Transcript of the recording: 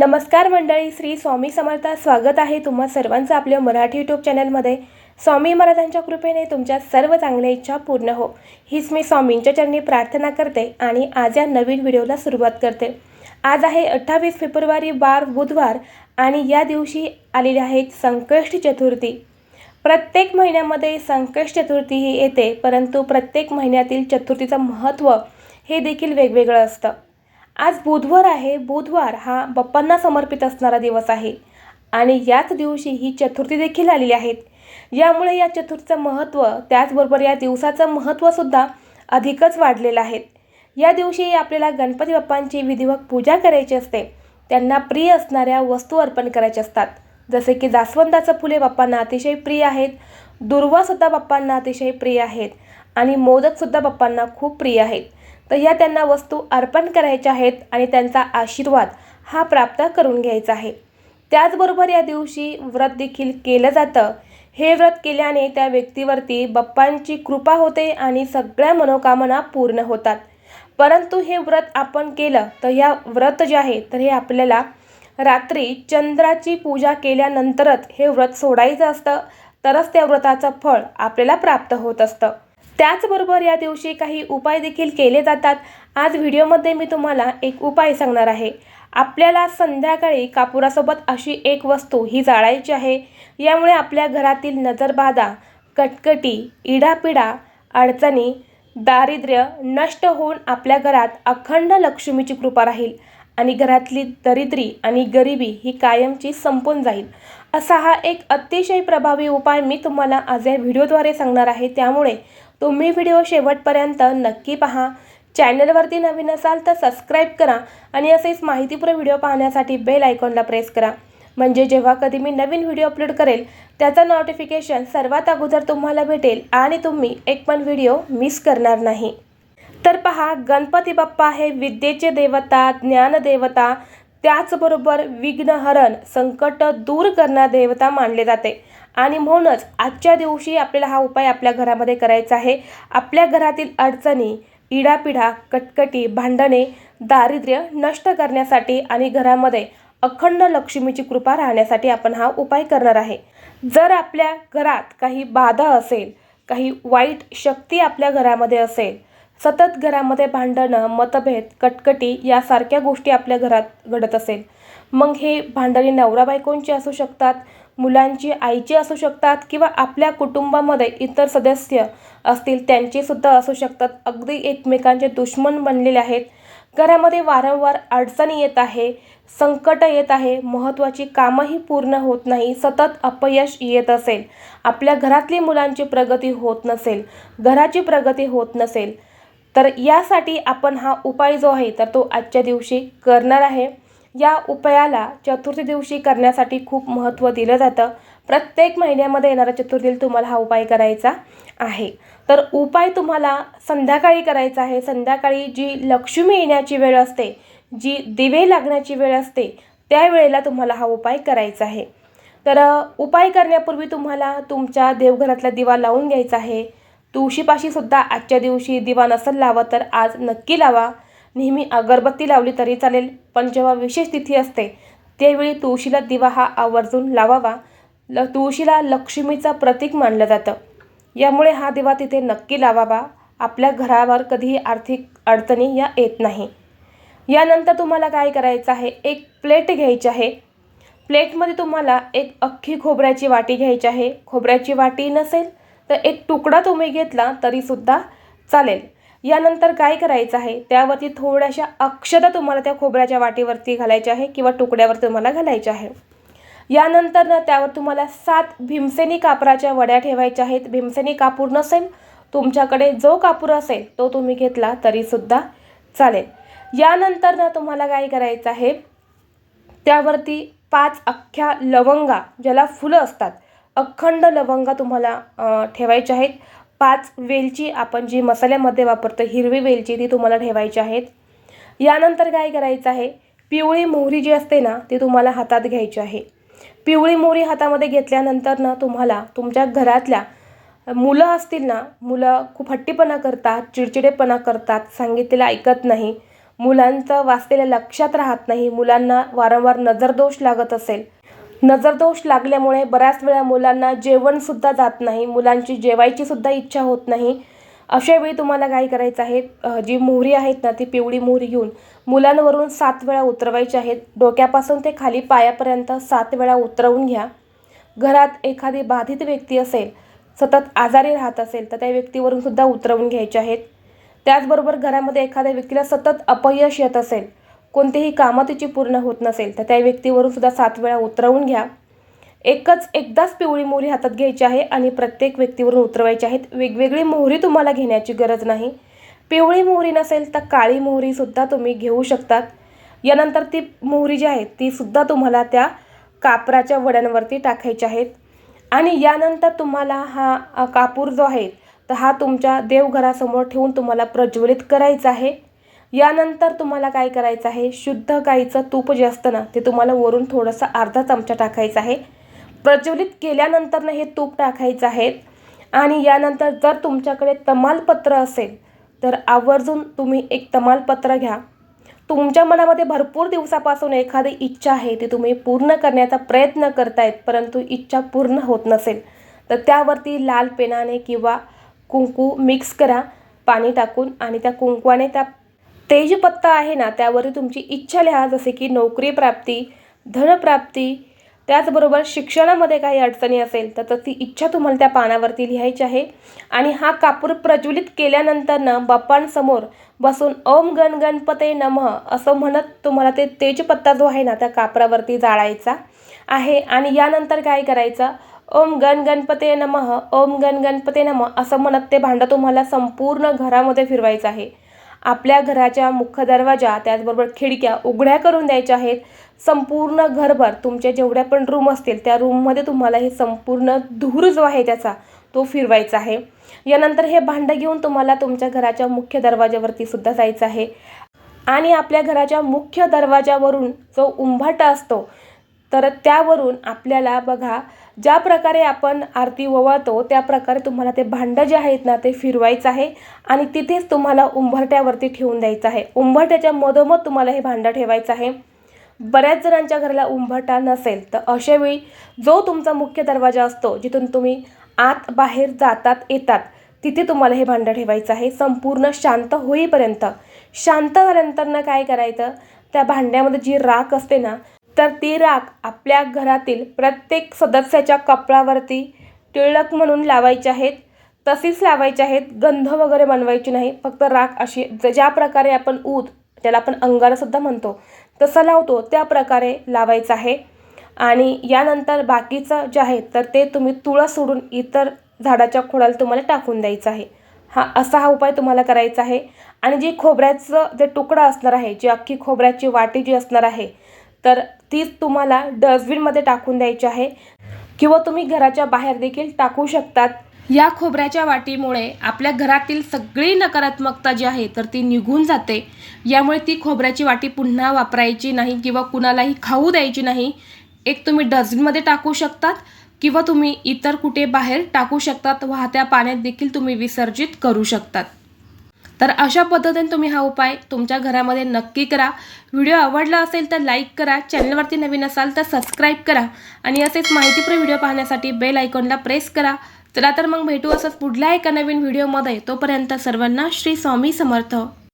नमस्कार मंडळी श्री स्वामी समर्थ स्वागत आहे तुम्हा सर्वांचं आपल्या मराठी यूट्यूब चॅनलमध्ये स्वामी महाराजांच्या कृपेने तुमच्या सर्व चांगल्या इच्छा पूर्ण हो. हीच मी स्वामींच्या चरणी प्रार्थना करते आणि आज या नवीन व्हिडिओला सुरुवात करते. आज आहे अठ्ठावीस फेब्रुवारी बार बुधवार आणि या दिवशी आलेली आहे संकष्ट चतुर्थी. प्रत्येक महिन्यामध्ये संकष्ट चतुर्थी ही येते परंतु प्रत्येक महिन्यातील चतुर्थीचं महत्त्व हे देखील वेगवेगळं असतं. आज बुधवार आहे. बुधवार हा बाप्पांना समर्पित असणारा दिवस आहे. आणि याच दिवशी ही चतुर्थी देखील आलेली आहेत यामुळे या चतुर्थीचं महत्त्व त्याचबरोबर या दिवसाचं महत्त्वसुद्धा अधिकच वाढलेलं आहे. या दिवशी आपल्याला गणपती बाप्पांची विधिवत पूजा करायची असते. त्यांना प्रिय असणाऱ्या वस्तू अर्पण करायच्या असतात. जसे की जास्वंदाचं फुले बाप्पांना अतिशय प्रिय आहेत. दुर्वासुद्धा बाप्पांना अतिशय प्रिय आहेत. आणि मोदकसुद्धा बाप्पांना खूप प्रिय आहेत. तर या त्यांना वस्तू अर्पण करायच्या आहेत आणि त्यांचा आशीर्वाद हा प्राप्त करून घ्यायचा आहे. त्याचबरोबर या दिवशी व्रत देखील केलं जातं. हे व्रत केल्याने त्या व्यक्तीवरती बाप्पांची कृपा होते आणि सगळ्या मनोकामना पूर्ण होतात. परंतु हे व्रत आपण केलं तर या व्रत जे आहे तर हे आपल्याला रात्री चंद्राची पूजा केल्यानंतरच हे व्रत सोडायचं असतं. तरच त्या व्रताचं फळ आपल्याला प्राप्त होत असतं. त्याचबरोबर या दिवशी काही उपाय देखील केले जातात. आज व्हिडिओमध्ये मी तुम्हाला एक उपाय सांगणार आहे. आपल्याला संध्याकाळी कापुरासोबत अशी एक वस्तू ही जाळायची आहे. यामुळे आपल्या घरातील नजरबाधा कटकटी इडापिडा अडचणी दारिद्र्य नष्ट होऊन आपल्या घरात अखंड लक्ष्मीची कृपा राहील आणि घरातली दरिद्री आणि गरिबी ही कायमची संपून जाईल. असा हा एक अतिशय प्रभावी उपाय मी तुम्हाला आज या व्हिडिओद्वारे सांगणार आहे. त्यामुळे तुम्ही व्हिडिओ शेवटपर्यंत नक्की पहा. चॅनलवरती नवीन असाल तर सबस्क्राईब करा आणि असेच माहितीपूर्ण व्हिडिओ पाहण्यासाठी बेल आयकॉनला प्रेस करा. म्हणजे जेव्हा कधी मी नवीन व्हिडिओ अपलोड करेल त्याचं नोटिफिकेशन सर्वात अगोदर तुम्हाला भेटेल आणि तुम्ही एक पण व्हिडिओ मिस करणार नाही. तर पहा गणपती बाप्पा हे विद्येचे देवता ज्ञानदेवता त्याचबरोबर विघ्नहरण संकट दूर करणारा देवता मानले जाते. आणि म्हणूनच आजच्या दिवशी आपल्याला हा उपाय आपल्या घरामध्ये करायचा आहे. आपल्या घरातील अडचणी इडापिढा कटकटी भांडणे दारिद्र्य नष्ट करण्यासाठी आणि घरामध्ये अखंड लक्ष्मीची कृपा राहण्यासाठी आपण हा उपाय करणार आहे. जर आपल्या घरात काही बाधा असेल काही वाईट शक्ती आपल्या घरामध्ये असेल सतत घरामध्ये भांडणं मतभेद कटकटी यासारख्या गोष्टी आपल्या घरात घडत असेल. मग हे भांडणी नवरा बायकोंची असू शकतात मुलांची आईची असू शकतात किंवा आपल्या कुटुंबामध्ये इतर सदस्य असतील त्यांचीसुद्धा असू शकतात. अगदी एकमेकांचे दुश्मन बनलेले आहेत. घरामध्ये वारंवार अडचणी येत आहे संकट येत आहे महत्त्वाची कामंही पूर्ण होत नाही सतत अपयश येत असेल. आपल्या घरातली मुलांची प्रगती होत नसेल घराची प्रगती होत नसेल. तर यासाठी आपण हा उपाय जो आहे तर तो आजच्या दिवशी करणार आहे. या उपायाला चतुर्थी दिवशी करण्यासाठी खूप महत्त्व दिलं जातं. प्रत्येक महिन्यामध्ये येणाऱ्या चतुर्थीला तुम्हाला हा उपाय करायचा आहे. तर उपाय तुम्हाला संध्याकाळी करायचा आहे. संध्याकाळी जी लक्ष्मी येण्याची वेळ असते जी दिवे लागण्याची वेळ असते त्यावेळेला तुम्हाला हा उपाय करायचा आहे. तर उपाय करण्यापूर्वी तुम्हाला तुमच्या देवघरातला दिवा लावून घ्यायचा आहे. तुळशीपाशी सुद्धा आजच्या दिवशी दिवा नसेल लावा तर आज नक्की लावा. नेहमी अगरबत्ती लावली तरी चालेल पण जेव्हा विशेष तिथी असते त्यावेळी तुळशीला दिवा हा आवर्जून लावावा. ल तुळशीला लक्ष्मीचं प्रतीक मानलं जातं. यामुळे हा दिवा तिथे नक्की लावावा. आपल्या घरावर कधीही आर्थिक अडचणी या येत नाही. यानंतर तुम्हाला काय करायचं आहे? एक प्लेट घ्यायची आहे. प्लेटमध्ये तुम्हाला एक अख्खी खोबऱ्याची वाटी घ्यायची आहे. खोबऱ्याची वाटी नसेल तर एक तुकडा तुम्ही घेतला तरीसुद्धा चालेल. यानंतर काय करायचं आहे? त्यावरती थोड्याशा अक्षता तुम्हाला त्या खोबऱ्याच्या वाटीवरती घालायच्या आहे किंवा तुकड्यावर तुम्हाला घालायच्या आहे. यानंतर ना त्यावर तुम्हाला सात भीमसेनी कापराच्या वड्या ठेवायच्या आहेत. भीमसेनी कापूर नसेल तुमच्याकडे जो कापूर असेल तो तुम्ही घेतला तरीसुद्धा चालेल. यानंतर ना तुम्हाला काय करायचं आहे? त्यावरती पाच अख्ख्या लवंगा ज्याला फुलं असतात अखंड लवंगा तुम्हाला ठेवायच्या आहेत. पाच वेलची आपण जी मसाल्यामध्ये वापरतो हिरवी वेलची ती तुम्हाला ठेवायची आहेत. यानंतर काय करायचं आहे? पिवळी मोहरी जी असते ना ती तुम्हाला हातात घ्यायची आहे. पिवळी मोहरी हातामध्ये घेतल्यानंतर ना तुम्हाला तुमच्या घरातल्या मुलं असतील ना मुलं खूप हट्टीपणा करतात चिडचिडेपणा करतात सांगितलेलं ऐकत नाही मुलांचं वाचलेलं लक्षात राहत नाही मुलांना वारंवार नजरदोष लागत असेल नजरदोष लागल्यामुळे बऱ्याच वेळा मुलांना जेवणसुद्धा जात नाही मुलांची जेवायचीसुद्धा इच्छा होत नाही. अशा वेळी तुम्हाला काय करायचं आहे? जी मोहरी आहेत ना ती पिवळी मोहरी घेऊन मुलांवरून सात वेळा उतरवायची आहेत. डोक्यापासून ते खाली पायापर्यंत सात वेळा उतरवून घ्या. घरात एखादी बाधित व्यक्ती असेल सतत आजारी राहत असेल तर त्या व्यक्तीवरून सुद्धा उतरवून घ्यायचे आहेत. त्याचबरोबर घरामध्ये एखाद्या व्यक्तीला सतत अपयश येत असेल कोणतेही कामं तिची पूर्ण होत नसेल तर त्या व्यक्तीवरून सुद्धा सात वेळा उतरवून घ्या. एकच एकदाच पिवळी मोहरी हातात घ्यायची आहे आणि प्रत्येक व्यक्तीवरून उतरवायची आहेत. वेगवेगळी मोहरी तुम्हाला घेण्याची गरज नाही. पिवळी मोहरी नसेल तर काळी मोहरीसुद्धा तुम्ही घेऊ शकतात. यानंतर ती मोहरी जी आहे तीसुद्धा तुम्हाला त्या कापराच्या वड्यांवरती टाकायची आहेत. आणि यानंतर तुम्हाला हा कापूर जो आहे तर हा तुमच्या देवघरासमोर ठेवून तुम्हाला प्रज्वलित करायचा आहे. यानंतर तुम्हाला काय करायचं आहे? शुद्ध गाईचं तूप जे असतं ना ते तुम्हाला वरून थोडंसं अर्धा चमचा टाकायचं आहे. प्रज्वलित केल्यानंतर ना हे तूप टाकायचं आहे. आणि यानंतर जर तुमच्याकडे तमालपत्र असेल तर आवर्जून तुम्ही एक तमालपत्र घ्या. तुमच्या मनामध्ये भरपूर दिवसापासून एखादी इच्छा आहे ती तुम्ही पूर्ण करण्याचा प्रयत्न करतायत परंतु इच्छा पूर्ण होत नसेल तर त्यावरती लाल पेनाने किंवा कुंकू मिक्स करा पाणी टाकून आणि त्या कुंकवाने त्या तेजपत्ता आहे ना त्यावरती तुमची इच्छा लिहा जसे की नोकरी प्राप्ती धनप्राप्ती त्याचबरोबर शिक्षणामध्ये काही अडचणी असेल तर ती इच्छा तुम्हाला त्या पानावरती लिहायची आहे. आणि हा कापूर प्रज्वलित केल्यानंतर ना बाप्पांसमोर बसून ओम गण गणपते नमः असं म्हणत तुम्हाला ते तेजपत्ता जो आहे ना त्या कापरावरती जाळायचा आहे. आणि यानंतर काय करायचं? ओम गण गणपते नमः ओम गण गणपते नमः असं म्हणत ते भांडं तुम्हाला संपूर्ण घरामध्ये फिरवायचं आहे. आपल्या घराच्या मुख्य दरवाजा त्याचबरोबर खिडक्या उघड्या करून द्यायच्या आहेत. संपूर्ण घरभर तुमच्या जेवढ्या पण रूम असतील त्या रूममध्ये तुम्हाला हे संपूर्ण धूर जो आहे त्याचा तो फिरवायचा आहे. यानंतर हे भांडं घेऊन तुम्हाला तुमच्या घराच्या मुख्य दरवाजावरती सुद्धा जायचं आहे. आणि आपल्या घराच्या मुख्य दरवाजावरून जो उंभाटा असतो तर त्यावरून आपल्याला बघा ज्या प्रकारे आपण आरती ओवाळतो त्या प्रकारे तुम्हाला ते भांडं जे आहेत ना ते फिरवायचं आहे आणि तिथेच तुम्हाला उंबरट्यावरती ठेवून द्यायचं आहे. उंबरट्याच्या मधोमध तुम्हाला हे भांडं ठेवायचं आहे. बऱ्याच जणांच्या घराला उंबरटा नसेल तर अशावेळी जो तुमचा मुख्य दरवाजा असतो जिथून तुम्ही आत बाहेर जातात येतात तिथे तुम्हाला हे भांडं ठेवायचं आहे. संपूर्ण शांत होईपर्यंत शांत झाल्यानंतर काय करायचं? त्या भांड्यामध्ये जी राख असते ना तर ती राख आपल्या घरातील प्रत्येक सदस्याच्या कपाळावरती टिळक म्हणून लावायची आहेत. तशीच लावायचे आहेत. गंध वगैरे बनवायची नाही. फक्त राख अशी ज- ज्या प्रकारे आपण ऊद ज्याला आपण अंगारसुद्धा म्हणतो तसं लावतो त्या प्रकारे लावायचं आहे. आणि यानंतर बाकीचं जे आहे तर ते तुम्ही तुळस सोडून इतर झाडाच्या खोडाला तुम्हाला टाकून द्यायचं आहे. हा असा हा उपाय तुम्हाला करायचा आहे. आणि जी खोबऱ्याचं जे तुकडा असणार आहे जी अख्खी खोबऱ्याची वाटी जी असणार आहे तर तीच तुम्हाला डस्टबिनमध्ये टाकून द्यायची आहे. किंवा तुम्ही घराच्या बाहेर देखील टाकू शकतात. या खोबऱ्याच्या वाटीमुळे आपल्या घरातील सगळी नकारात्मकता जी आहे तर ती निघून जाते. यामुळे ती खोबऱ्याची वाटी पुन्हा वापरायची नाही किंवा कुणालाही खाऊ द्यायची नाही. एक तुम्ही डस्टबिनमध्ये टाकू शकतात किंवा तुम्ही इतर कुठे बाहेर टाकू शकतात वाहत्या पाण्यात देखील तुम्ही विसर्जित करू शकतात. तर अशा पद्धतीने तुम्ही हा उपाय तुमच्या घरामध्ये नक्की करा. व्हिडिओ आवडला असेल तर लाईक करा. चॅनलवरती नवीन असाल तर सबस्क्राईब करा. आणि असेच माहितीपूर्ण व्हिडिओ पाहण्यासाठी बेल आयकॉनला प्रेस करा. चला तर मग भेटू असंच पुढल्या एका नवीन व्हिडिओमध्ये. तोपर्यंत सर्वांना श्री स्वामी समर्थ.